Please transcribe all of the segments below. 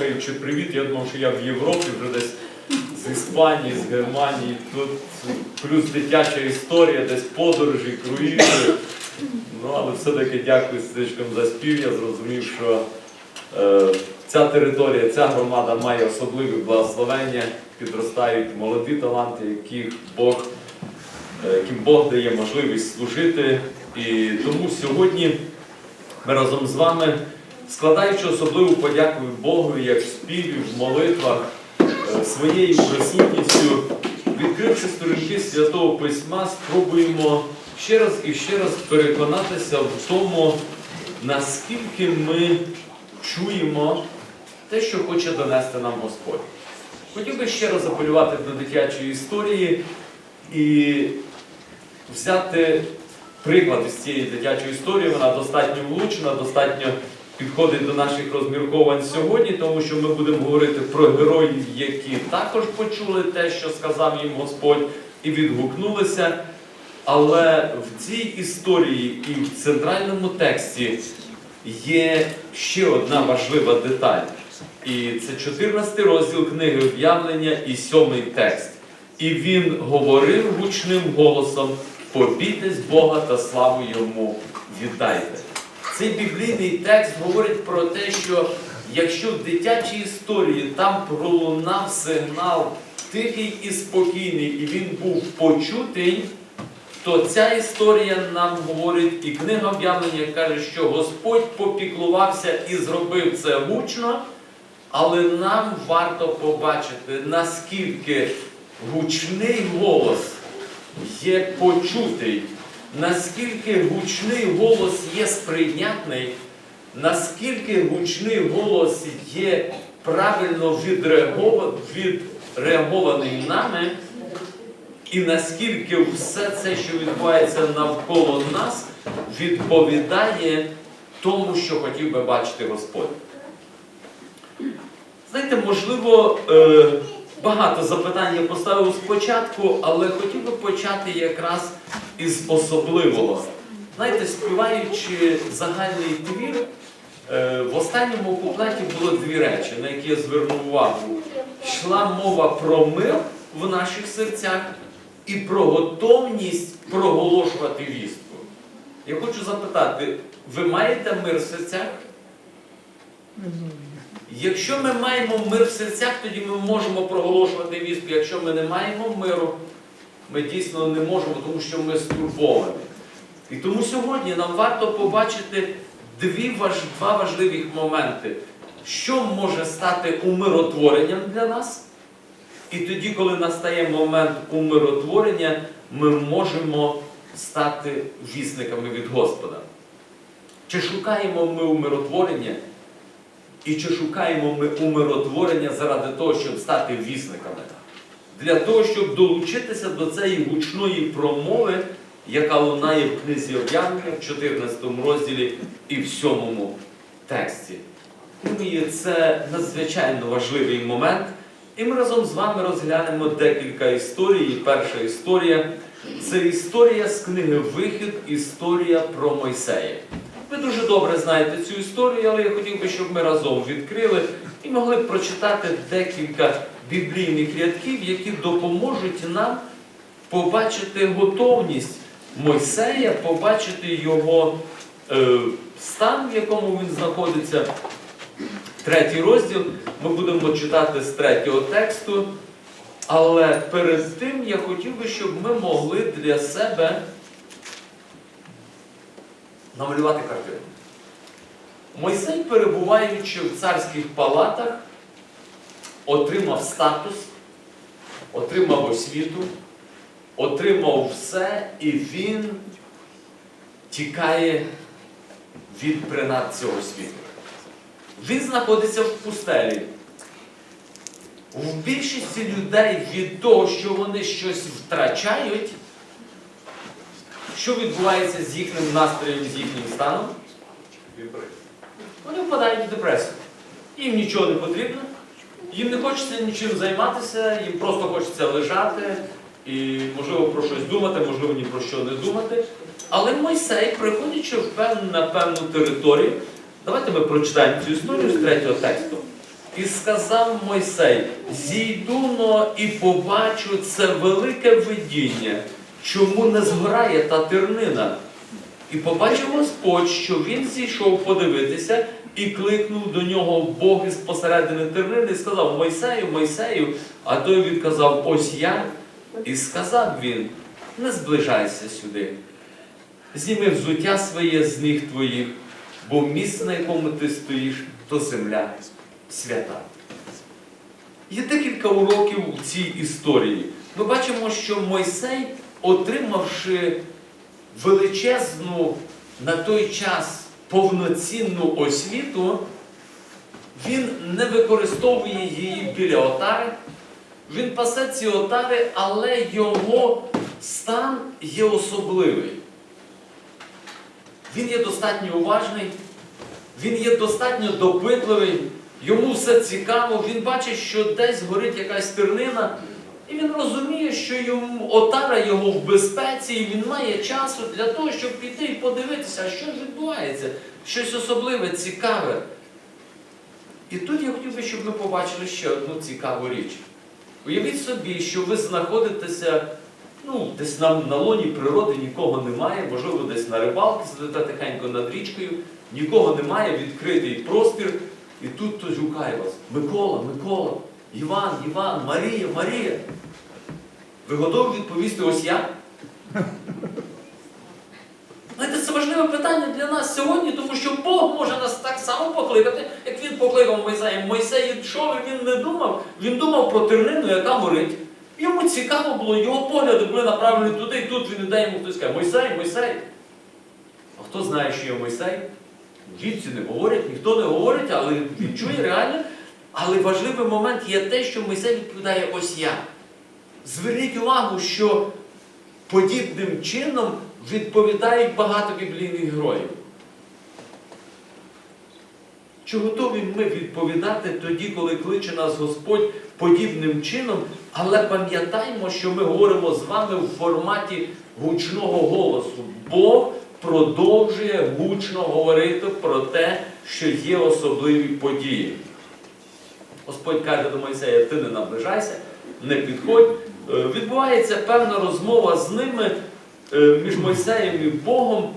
слухаючи привіт, я думав, що я в Європі вже десь з Іспанії, з Германії. Тут плюс дитяча історія, десь подорожі, круїзи. Ну, але все-таки дякую сестричкам за спів. Я зрозумів, що е, ця територія, ця громада має особливі благословення, підростають молоді таланти, яких Бог, е, яким Бог дає можливість служити. І тому сьогодні ми разом з вами, складаючи особливу подяку Богу, як в співі, в молитвах, е, своєю присутністю, відкривши сторінки Святого Письма, спробуємо ще раз і ще раз переконатися в тому, наскільки ми чуємо те, що хоче донести нам Господь. Хотів би ще раз апелювати до дитячої історії і взяти приклад із цієї дитячої історії. Вона достатньо влучна, достатньо підходить до наших розмірковань сьогодні, тому що ми будемо говорити про героїв, які також почули те, що сказав їм Господь, і відгукнулися. Але в цій історії і в центральному тексті є ще одна важлива деталь. І це 14 розділ книги об'явлення і 7 текст. І він говорив гучним голосом: побійтесь Бога та славу йому віддайте. Цей біблійний текст говорить про те, що якщо в дитячій історії там пролунав сигнал тихий і спокійний, і він був почутий, то ця історія нам говорить, і книга об'явлення каже, що Господь попіклувався і зробив це гучно, але нам варто побачити, наскільки гучний голос є почутий, наскільки гучний голос є сприйнятний, наскільки гучний голос є правильно відреагова- відреагований нами. І наскільки все це, що відбувається навколо нас, відповідає тому, що хотів би бачити Господь. Знаєте, можливо, е, багато запитань я поставив спочатку, але хотів би почати якраз із особливого. Знаєте, співаючи загальний твір, е, в останньому куплеті було дві речі, на які я звернув увагу. Йшла мова про мир в наших серцях і про готовність проголошувати вістку. Я хочу запитати, ви маєте мир в серцях? Якщо ми маємо мир в серцях, тоді ми можемо проголошувати вістку. Якщо ми не маємо миру, ми дійсно не можемо, тому що ми стурбовані. І тому сьогодні нам варто побачити дві важ... два важливих моменти, що може стати умиротворенням для нас. І тоді, коли настає момент умиротворення, ми можемо стати вісниками від Господа. Чи шукаємо ми умиротворення? І чи шукаємо ми умиротворення заради того, щоб стати вісниками? Для того, щоб долучитися до цієї гучної промови, яка лунає в книзі об'явлення в 14 розділі і в 7 тексті. Думаю, це надзвичайно важливий момент. І ми разом з вами розглянемо декілька історій. Перша історія це історія з книги Вихід, історія про Мойсея. Ви дуже добре знаєте цю історію, але я хотів би, щоб ми разом відкрили і могли б прочитати декілька біблійних рядків, які допоможуть нам побачити готовність Мойсея, побачити його е, стан, в якому він знаходиться. Третій розділ ми будемо читати з третього тексту. Але перед тим я хотів би, щоб ми могли для себе намалювати картину. Мойсей, перебуваючи в царських палатах, отримав статус, отримав освіту, отримав все, і він тікає від принад цього світу. Він знаходиться в пустелі. В більшості людей від того, що вони щось втрачають, що відбувається з їхнім настроєм, з їхнім станом? Вони впадають в депресію. Їм нічого не потрібно, їм не хочеться нічим займатися, їм просто хочеться лежати і, можливо, про щось думати, можливо, ні про що не думати. Але Мойсей, приходячи в певну, на певну територію, давайте ми прочитаємо цю історію з третього тексту. І сказав Мойсей: зійду но і побачу це велике видіння, чому не згорає та тернина. І побачив Господь, що він зійшов подивитися і кликнув до нього Бог із посередини тернини і сказав: Мойсею, Мойсею, а той відказав: Ось я. І сказав він: Не зближайся сюди. Зніми взуття своє з ніг твоїх, бо місце, на якому ти стоїш, то земля свята. Є декілька уроків у цій історії. Ми бачимо, що Мойсей, отримавши величезну на той час повноцінну освіту, він не використовує її біля отари. Він пасе ці отари, але його стан є особливий. Він є достатньо уважний, він є достатньо допитливий, йому все цікаво, він бачить, що десь горить якась тернина, і він розуміє, що йому, отара його в безпеці, і він має часу для того, щоб піти і подивитися, що ж відбувається, щось особливе, цікаве. І тут я хотів би, щоб ми побачили ще одну цікаву річ. Уявіть собі, що ви знаходитеся ну, десь на, на лоні природи, нікого немає, можливо, десь на рибалці сидите тихенько над річкою, нікого немає, відкритий простір, і тут хтось гукає вас. Микола, Микола, Іван, Іван, Марія, Марія. Ви готові відповісти ось я? Знаєте, це важливе питання для нас сьогодні, тому що Бог може нас так само покликати, як він покликав Мойсея. Мойсей і він не думав, він думав про тернину, яка горить. Йому цікаво було, його погляди були направлені туди, і тут він іде йому хтось каже, Мойсей, Мойсей. А хто знає, що є Мойсей? Дітці не говорять, ніхто не говорить, але він чує реально. Але важливий момент є те, що Мойсей відповідає ось я. Зверніть увагу, що подібним чином відповідають багато біблійних героїв. Чи готові ми відповідати тоді, коли кличе нас Господь подібним чином, але пам'ятаємо, що ми говоримо з вами в форматі гучного голосу. Бог продовжує гучно говорити про те, що є особливі події. Господь каже до Мойсея, ти не наближайся, не підходь. Е, Відбувається певна розмова з ними е, між Мойсеєм і Богом.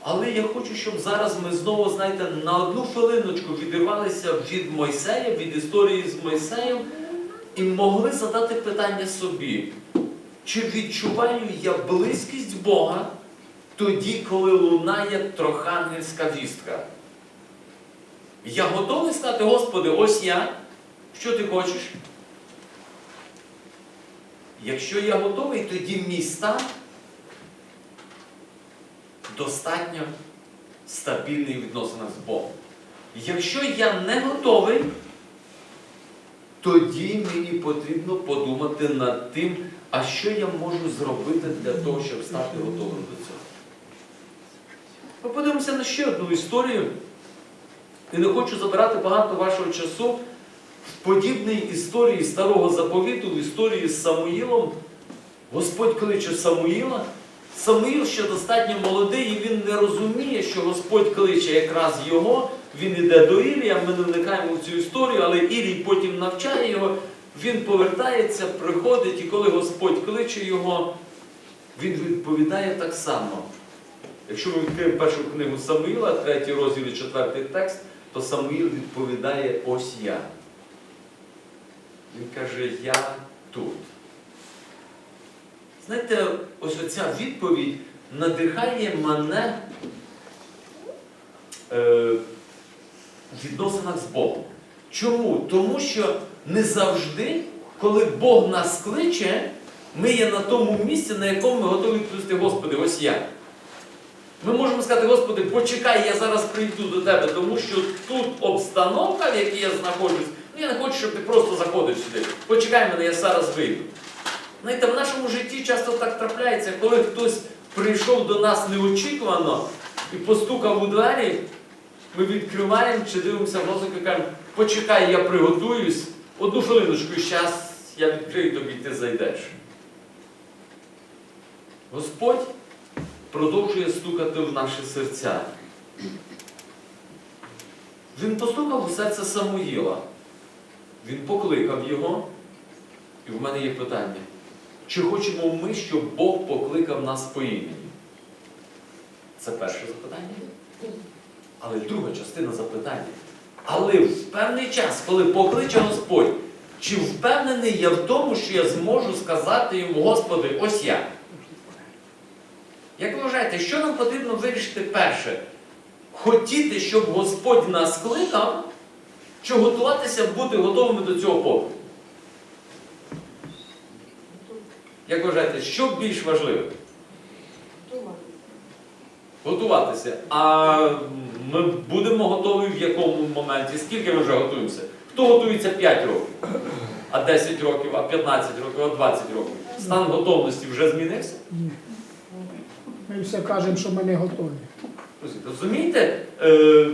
Але я хочу, щоб зараз ми знову, знаєте, на одну хвилиночку відірвалися від Мойсея, від історії з Мойсеєм, і могли задати питання собі, чи відчуваю я близькість Бога тоді, коли лунає трохангельська вістка? Я готовий сказати, Господи, ось я. Що ти хочеш? Якщо я готовий, тоді мій стан достатньо стабільний в з Богом. Якщо я не готовий, тоді мені потрібно подумати над тим, а що я можу зробити для того, щоб стати готовим до цього. Ми подивимося на ще одну історію. І не хочу забирати багато вашого часу подібній історії старого заповіту, в історії з Самуїлом. Господь кличе Самуїла. Самуїл ще достатньо молодий, і він не розуміє, що Господь кличе якраз його. Він іде до Ілія, ми не вникаємо в цю історію, але Ілій потім навчає його, він повертається, приходить, і коли Господь кличе його, він відповідає так само. Якщо ми відкриємо першу книгу Самуїла, третій розділ і четвертий текст, то Самуїл відповідає ось я. Він каже, я тут. Знаєте, ось оця відповідь надихає мене е, в відносинах з Богом. Чому? Тому що не завжди, коли Бог нас кличе, ми є на тому місці, на якому ми готові відповісти, Господи, ось я. Ми можемо сказати, Господи, почекай, я зараз прийду до Тебе, тому що тут обстановка, в якій я знаходжусь, ну я не хочу, щоб ти просто заходив сюди. Почекай мене, я зараз вийду. Знаєте, в нашому житті часто так трапляється, коли хтось прийшов до нас неочікувано і постукав у двері, ми відкриваємо чи дивимося в глазок і кажемо, почекай, я приготуюсь, одну хвилиночку, і зараз я відкрию тобі, ти зайдеш. Господь продовжує стукати в наші серця. Він постукав у серце Самуїла. Він покликав його, і в мене є питання. Чи хочемо ми, щоб Бог покликав нас по імені? Це перше запитання. Але друга частина запитання. Але в певний час, коли покличе Господь, чи впевнений я в тому, що я зможу сказати йому, Господи, ось я? Як ви вважаєте, що нам потрібно вирішити перше? Хотіти, щоб Господь нас кликав, чи готуватися бути готовими до цього поклику? Як вважаєте, що більш важливо? Готуватися. А ми будемо готові в якому моменті? Скільки ми вже готуємося? Хто готується 5 років? А 10 років, а 15 років, а 20 років? Стан готовності вже змінився? Ми все кажемо, що ми не готові. Розумієте? Е,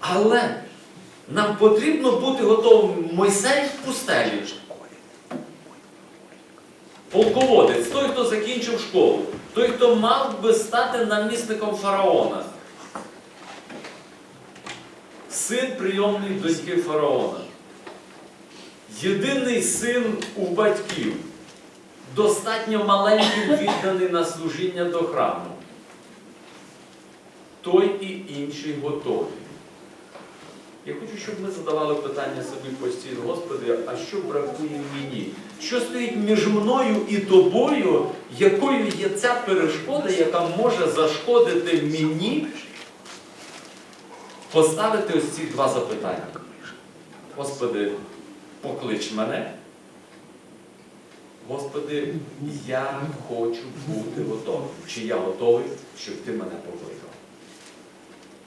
але нам потрібно бути готовим Мойсей в пустелі. Полководець, той, хто закінчив школу, той, хто мав би стати намісником фараона. Син прийомний дочки фараона. Єдиний син у батьків, достатньо маленький відданий на служіння до храму той і інший готові. Я хочу, щоб ми задавали питання собі постійно, Господи, а що бракує мені? Що стоїть між мною і тобою, якою є ця перешкода, яка може зашкодити мені поставити ось ці два запитання? Господи, поклич мене. Господи, я хочу бути готовим. Чи я готовий, щоб ти мене покликав?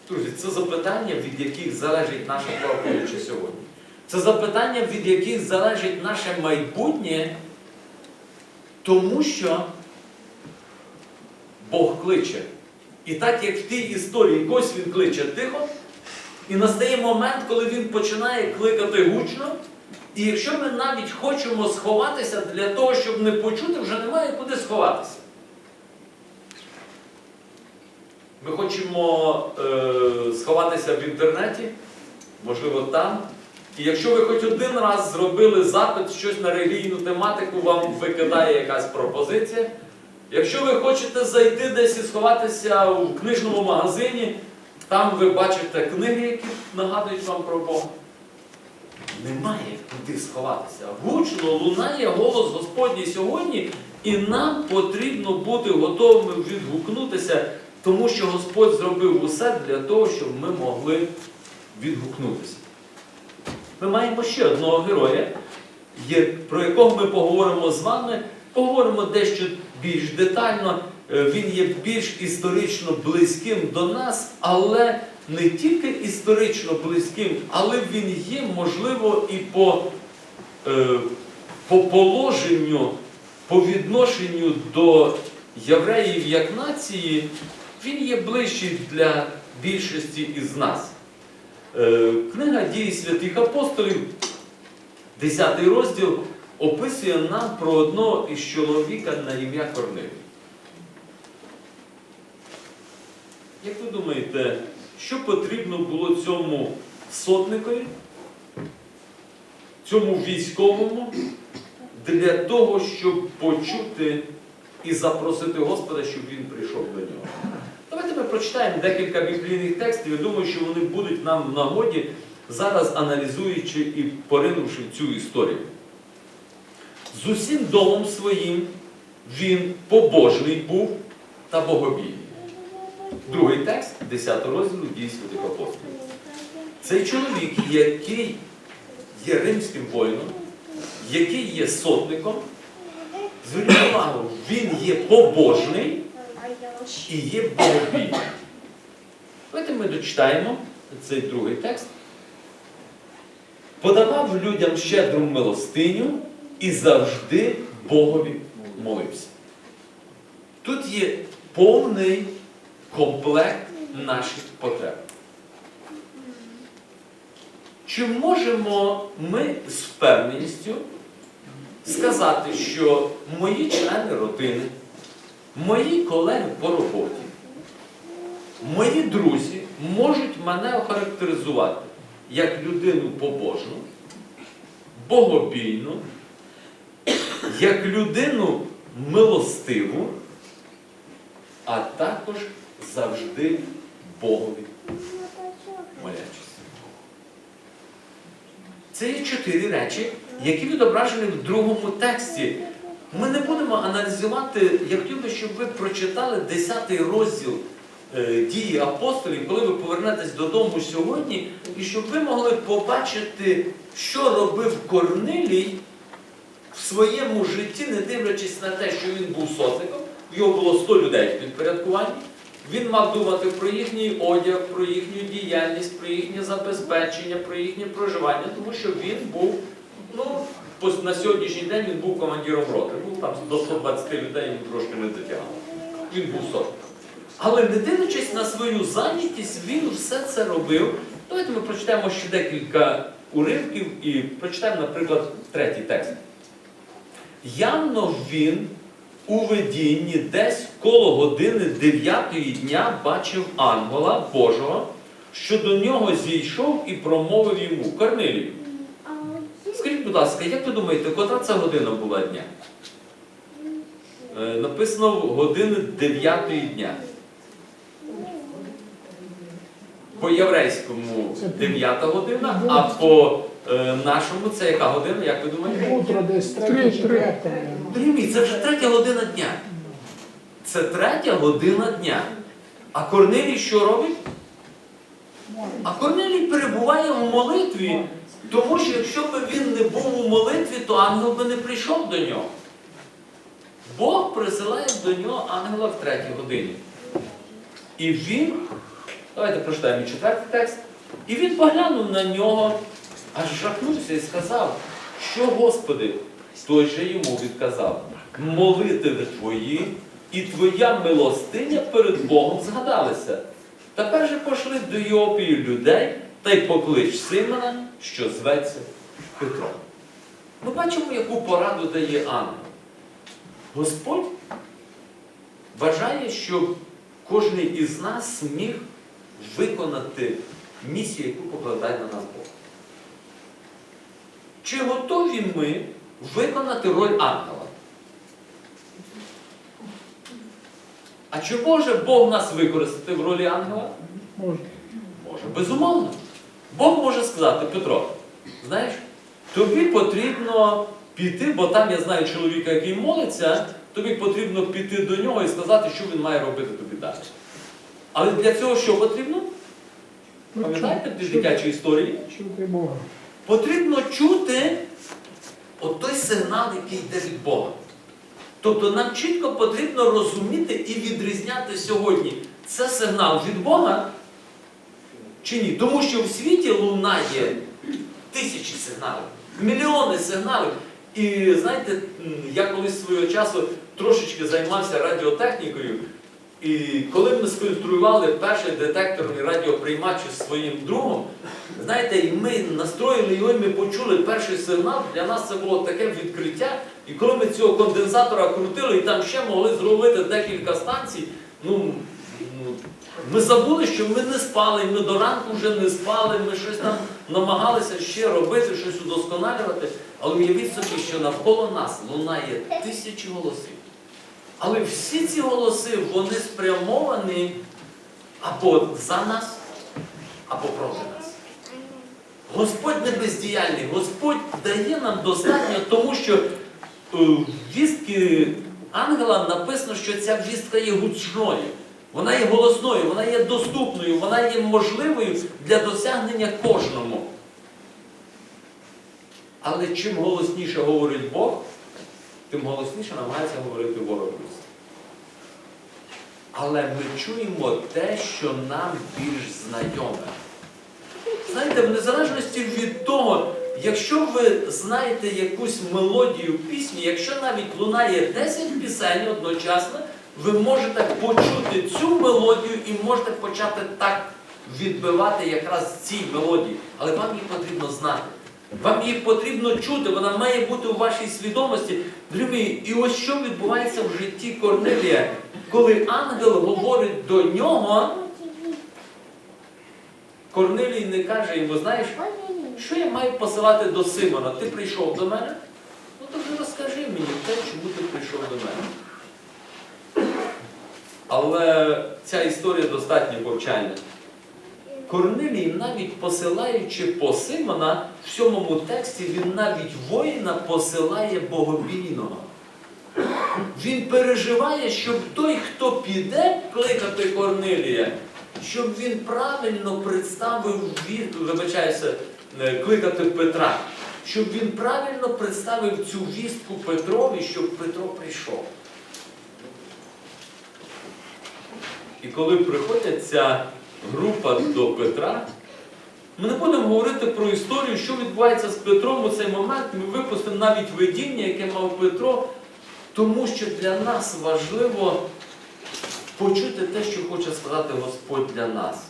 Друзі, це запитання, від яких залежить наше благополуччя сьогодні. Це запитання, від яких залежить наше майбутнє, тому що Бог кличе. І так як в тій історії когось він кличе тихо, і настає момент, коли він починає кликати гучно, і якщо ми навіть хочемо сховатися для того, щоб не почути, вже немає куди сховатися. Ми хочемо е, сховатися в інтернеті, можливо, там. І якщо ви хоч один раз зробили запит щось на релігійну тематику, вам викидає якась пропозиція. Якщо ви хочете зайти десь і сховатися в книжному магазині, там ви бачите книги, які нагадують вам про Бога. Немає куди сховатися. Гучно лунає голос Господній сьогодні, і нам потрібно бути готовими відгукнутися, тому що Господь зробив усе для того, щоб ми могли відгукнутися. Ми маємо ще одного героя, про якого ми поговоримо з вами, поговоримо дещо більш детально. Е, Він є більш історично близьким до нас, але не тільки історично близьким, але він є, можливо, і по, е, по положенню, по відношенню до євреїв як нації, він є ближчий для більшості із нас. Е, Книга дії святих апостолів, 10 розділ, описує нам про одного із чоловіка на ім'я Корнилій. Як ви думаєте, що потрібно було цьому сотникові, цьому військовому для того, щоб почути і запросити Господа, щоб він прийшов до нього? Давайте ми прочитаємо декілька біблійних текстів. Я думаю, що вони будуть нам в нагоді, зараз аналізуючи і поринувши цю історію. З усім домом своїм він побожний був та богобійний. Другий текст, 10 розділу дій святих апостолів. Цей чоловік, який є римським воїном, який є сотником, зверніть увагу, він є побожний і є богобійний. Давайте ми дочитаємо цей другий текст. Подавав людям щедру милостиню і завжди Богові молився. Тут є повний комплект наших потреб. Чи можемо ми з впевненістю сказати, що мої члени родини, мої колеги по роботі, мої друзі можуть мене охарактеризувати як людину побожну, богобійну, як людину милостиву, а також завжди Богові молячись. Це є чотири речі, які відображені в другому тексті. Ми не будемо аналізувати, я хотів би, щоб ви прочитали 10 розділ е, дії апостолів, коли ви повернетесь додому сьогодні, і щоб ви могли побачити, що робив Корнилій в своєму житті, не дивлячись на те, що він був сотником, його було 100 людей в підпорядкуванні. Він мав думати про їхній одяг, про їхню діяльність, про їхнє забезпечення, про їхнє проживання, тому що він був, ну, на сьогоднішній день він був командиром роти. Був там до 120 людей, він трошки не дотягав. Він був сотником. Але не дивлячись на свою зайнятість, він все це робив. Давайте ми прочитаємо ще декілька уривків і прочитаємо, наприклад, третій текст. Явно він у видінні десь коло години 9 дня бачив ангела Божого, що до нього зійшов і промовив йому Корнилію. Будь ласка, як ви думаєте, котра це година була дня? Е, написано години 9 дня. По єврейському Це 9 година, а по е, нашому це яка година, як ви думаєте? Утро десь третє, це вже третя година дня. Це третя година дня. А Корнелій що робить? А Корнелій перебуває в молитві, тому що якщо б він не був у молитві, то ангел би не прийшов до нього. Бог присилає до нього ангела в третій годині. І він, давайте прочитаємо четвертий текст. І він поглянув на нього, аж жахнувся і сказав, що Господи, той же йому відказав, молитви твої і твоя милостиня перед Богом згадалися. Тепер же пошли до Йопії людей та й поклич Симона, що зветься Петро. Ми бачимо, яку пораду дає ангел. Господь бажає, щоб кожен із нас зміг виконати місію, яку покладає на нас Бог. Чи готові ми виконати роль ангела? А чи може Бог нас використати в ролі ангела? Може. Може, безумовно. Бог може сказати, Петро, знаєш, тобі потрібно піти, бо там я знаю чоловіка, який молиться, тобі потрібно піти до нього і сказати, що він має робити тобі далі. Але для цього що потрібно? Пам'ятаєте ті дитячі історії? Чути Бога. Потрібно чути от той сигнал, який йде від Бога. Тобто нам чітко потрібно розуміти і відрізняти сьогодні, це сигнал від Бога чи ні. Тому що в світі лунає тисячі сигналів, мільйони сигналів. І знаєте, я колись свого часу трошечки займався радіотехнікою. І коли ми сконструювали перший детекторний радіоприймач із своїм другом, знаєте, і ми настроїли його, і ми почули перший сигнал. Для нас це було таке відкриття. І коли ми цього конденсатора крутили, і там ще могли зробити декілька станцій, ну, ну ми забули, що ми не спали, ми до ранку вже не спали, ми щось там намагалися ще робити, щось удосконалювати. Але уявіть собі, що навколо нас лунає тисячі голосів. Але всі ці голоси, вони спрямовані або за нас, або проти нас. Господь не бездіяльний, Господь дає нам достатньо, тому що е, в вістки ангела написано, що ця вістка є гучною, вона є голосною, вона є доступною, вона є можливою для досягнення кожному. Але чим голосніше говорить Бог, тим голосніше намагається говорити ворог. Але ми чуємо те, що нам більш знайоме. Знаєте, в незалежності від того, якщо ви знаєте якусь мелодію пісні, якщо навіть лунає 10 пісень одночасно, ви можете почути цю мелодію і можете почати так відбивати якраз цій мелодії. Але вам її потрібно знати. Вам її потрібно чути, вона має бути у вашій свідомості. Друзі, і ось що відбувається в житті Корнелія, коли ангел говорить до нього, Корнелій не каже йому, знаєш, що я маю посилати до Симона? Ти прийшов до мене? Ну тоді розкажи мені те, чому ти прийшов до мене. Але ця історія достатньо повчальна. Корнилій, навіть посилаючи по Симона, в сьомому тексті він навіть воїна посилає богобійного. Він переживає, щоб той, хто піде кликати Корнилія, щоб він правильно представив ві- вибачаюся, е, кликати Петра, щоб він правильно представив цю вістку Петрові, щоб Петро прийшов. І коли приходять ця група до Петра, ми не будемо говорити про історію, що відбувається з Петром у цей момент. Ми випустимо навіть видіння, яке мав Петро, тому що для нас важливо почути те, що хоче сказати Господь для нас.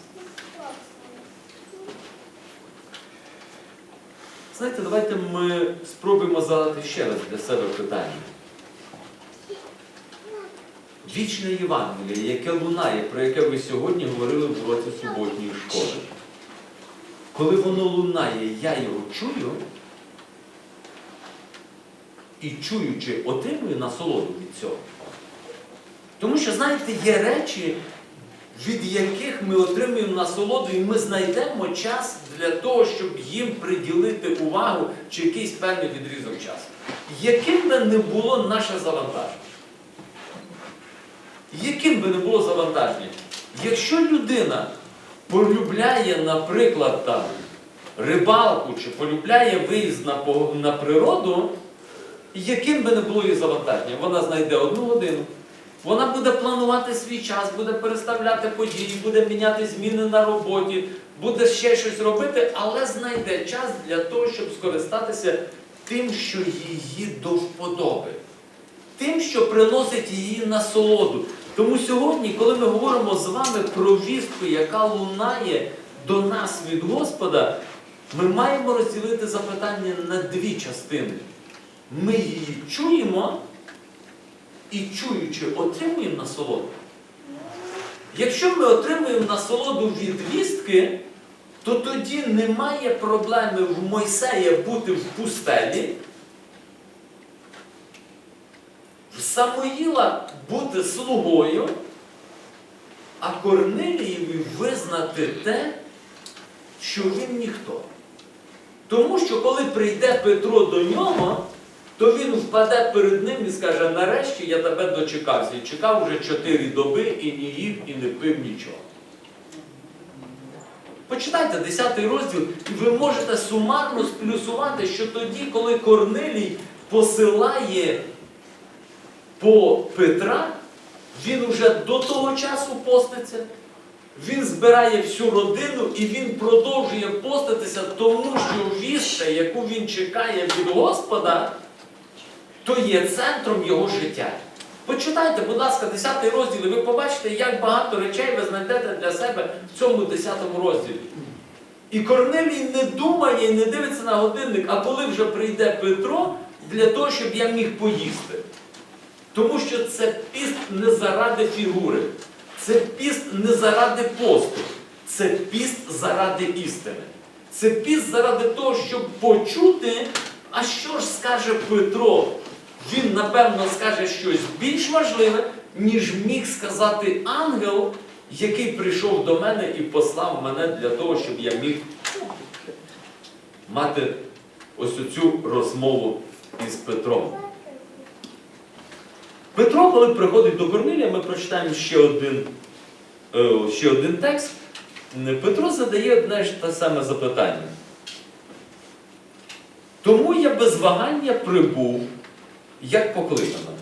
Знаєте, давайте ми спробуємо задати ще раз для себе питання. Вічне Євангеліє, яке лунає, про яке ви сьогодні говорили в уроці суботньої школи. Коли воно лунає, я його чую, і чуючи, отримую насолоду від цього. Тому що, знаєте, є речі, від яких ми отримуємо насолоду, і ми знайдемо час для того, щоб їм приділити увагу чи якийсь певний відрізок часу. Яким би не було наше завантаження? Яким би не було завантаження? Якщо людина полюбляє, наприклад, там, рибалку чи полюбляє виїзд на, на природу, яким би не було її завантаження, вона знайде одну годину. Вона буде планувати свій час, буде переставляти події, буде міняти зміни на роботі, буде ще щось робити, але знайде час для того, щоб скористатися тим, що її до вподоби. Тим, що приносить її насолоду. Тому сьогодні, коли ми говоримо з вами про вістку, яка лунає до нас від Господа, ми маємо розділити запитання на дві частини. Ми її чуємо і чуючи, отримуємо насолоду. Якщо ми отримуємо насолоду від вістки, то тоді немає проблеми в Мойсея бути в пустелі, в Самуїла бути слугою, а Корнилієві визнати те, що він ніхто. Тому що коли прийде Петро до нього, то він впаде перед ним і скаже, нарешті я тебе дочекався. І чекав вже чотири доби і не їв, і не пив нічого. Почитайте 10 розділ, і ви можете сумарно сплюсувати, що тоді, коли Корнилій посилає по Петра, він уже до того часу поститься. Він збирає всю родину і він продовжує поститися, тому що вістка, яку він чекає від Господа, то є центром його життя. Почитайте, будь ласка, 10 розділ, і ви побачите, як багато речей ви знайдете для себе в цьому 10 розділі. І Корнелій не думає і не дивиться на годинник, а коли вже прийде Петро, для того, щоб я міг поїсти. Тому що це піст не заради фігури, це піст не заради посту, це піст заради істини. Це піст заради того, щоб почути, а що ж скаже Петро. Він, напевно, скаже щось більш важливе, ніж міг сказати ангел, який прийшов до мене і послав мене для того, щоб я міг мати ось цю розмову із Петром. Петро, коли приходить до Корнилія, ми прочитаємо ще один, е, ще один текст. Петро задає одне ж те саме запитання. Тому я без вагання прибув, як покликано.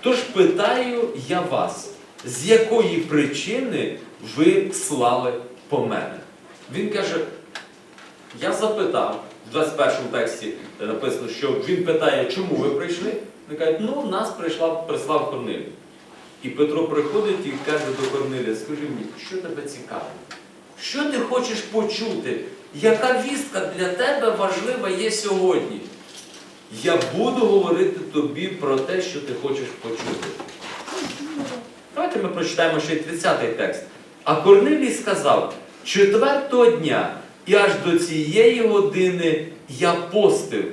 Тож питаю я вас, з якої причини ви слали по мене? Він каже, я запитав, в 21 тексті написано, що він питає, чому ви прийшли? Вони кажуть, ну нас прийшла, прислав Корнилій. І Петро приходить і каже до Корнилія, скажи мені, що тебе цікавить? Що ти хочеш почути? Яка вістка для тебе важлива є сьогодні? Я буду говорити тобі про те, що ти хочеш почути. Давайте ми прочитаємо ще й 30-й текст. А Корнилій сказав, четвертого дня І аж до цієї години я постив,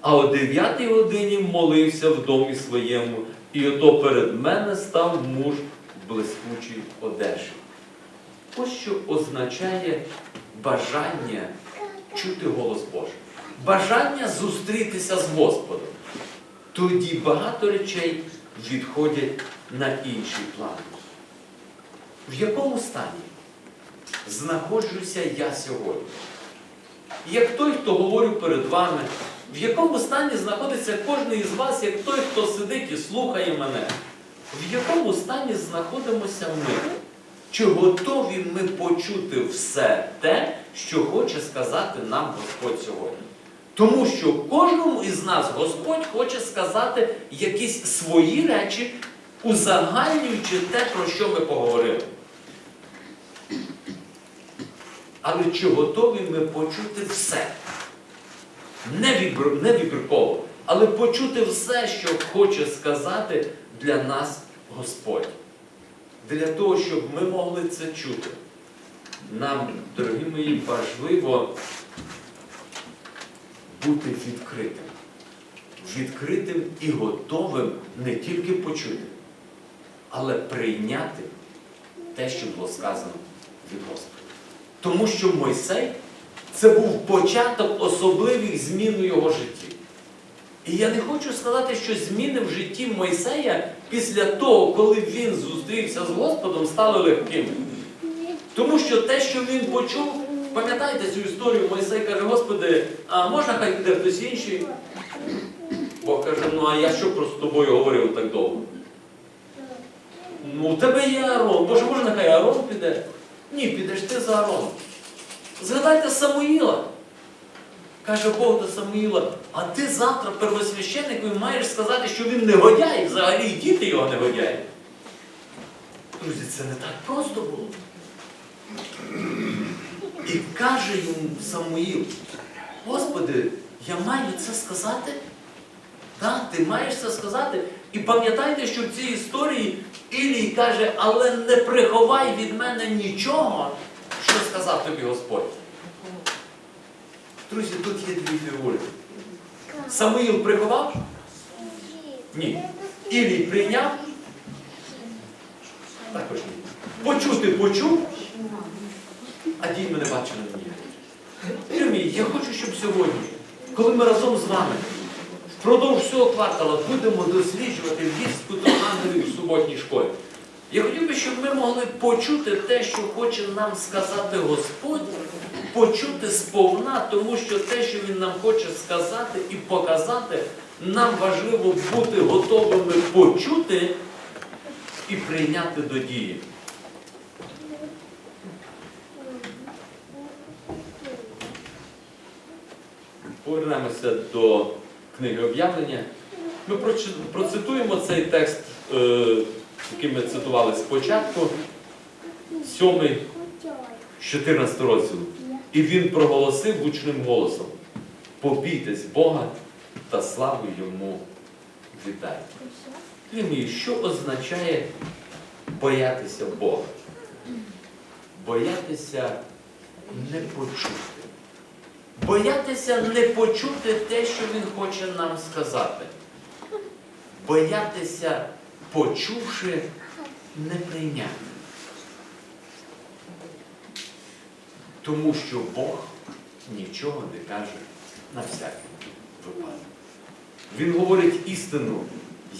а о дев'ятій годині молився в домі своєму, і ото перед мене став муж в блискучій одежі. Ось що означає бажання чути голос Божий, бажання зустрітися з Господом. Тоді багато речей відходять на інший план. В якому стані знаходжуся я сьогодні? Як той, хто говорю перед вами, в якому стані знаходиться кожен із вас, як той, хто сидить і слухає мене, в якому стані знаходимося ми? Чи готові ми почути все те, що хоче сказати нам Господь сьогодні? Тому що кожному із нас Господь хоче сказати якісь свої речі, узагальнюючи те, про що ми поговорили. Але чи готові ми почути все? Не, вібр... не вибірково, але почути все, що хоче сказати для нас Господь. Для того, щоб ми могли це чути. Нам, дорогі мої, важливо бути відкритим. Відкритим і готовим не тільки почути, але прийняти те, що було сказано від Господа. Тому що Мойсей це був початок особливих змін у його житті. І я не хочу сказати, що зміни в житті Мойсея після того, коли він зустрівся з Господом, стали легкими. Тому що те, що він почув, пам'ятаєте цю історію, Мойсей каже, Господи, а можна хай піде хтось інший? Бог каже, ну а я що просто з тобою говорив так довго? Ну, у тебе є Аарон. Боже, може, нехай Аарон піде? Ні, підеш ти за Аароном. Згадайте Самуїла. Каже Бог до Самуїла, а ти завтра первосвященникові маєш сказати, що він негодяй, взагалі і діти його негодяї. Друзі, це не так просто було. І каже йому Самуїл, Господи, я маю це сказати? Так, ти маєш це сказати. І пам'ятайте, що в цій історії Ілій каже, але не приховай від мене нічого, що сказав тобі Господь. Друзі, тут є дві фігури. Самуїл приховав? Ні. Ілій прийняв? Також ні. Почути почув, а дій ми не бачили ніяк. Вірмі, я хочу, щоб сьогодні, коли ми разом з вами впродовж всього квартала будемо досліджувати вістку до ангелів в суботній школі. Я хотів би, щоб ми могли почути те, що хоче нам сказати Господь, почути сповна, тому що те, що Він нам хоче сказати і показати, нам важливо бути готовими почути і прийняти до дії. Повернемося до книги об'явлення. Ми процитуємо цей текст, е, який ми цитували спочатку, 7 з 14 розділу. І він проголосив гучним голосом: побійтесь Бога та славу йому віддайте. Мій, що означає боятися Бога? Боятися не почути. Боятися не почути те, що Він хоче нам сказати. Боятися, почувши, не прийняти. Тому що Бог нічого не каже на всякий випадок. Він говорить істину,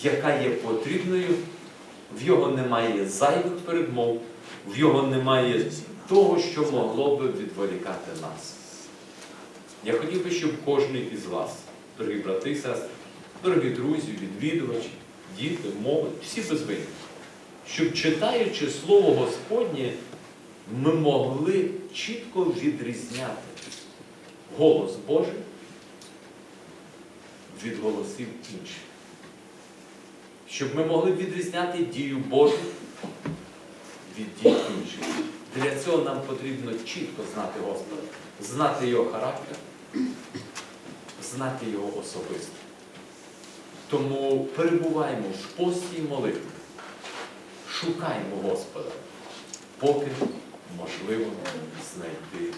яка є потрібною, в його немає зайвих передмов, в його немає того, що могло би відволікати нас. Я хотів би, щоб кожен із вас, дорогі брати і сестри, дорогі друзі, відвідувачі, діти, молодь, всі без винятку, щоб читаючи Слово Господнє, ми могли чітко відрізняти голос Божий від голосів інших. Щоб ми могли відрізняти дію Божу від дій інших. Для цього нам потрібно чітко знати Господа, знати Його характер, знати Його особисто. Тому перебуваємо в пості молитві, шукаємо Господа, поки можливо знайти.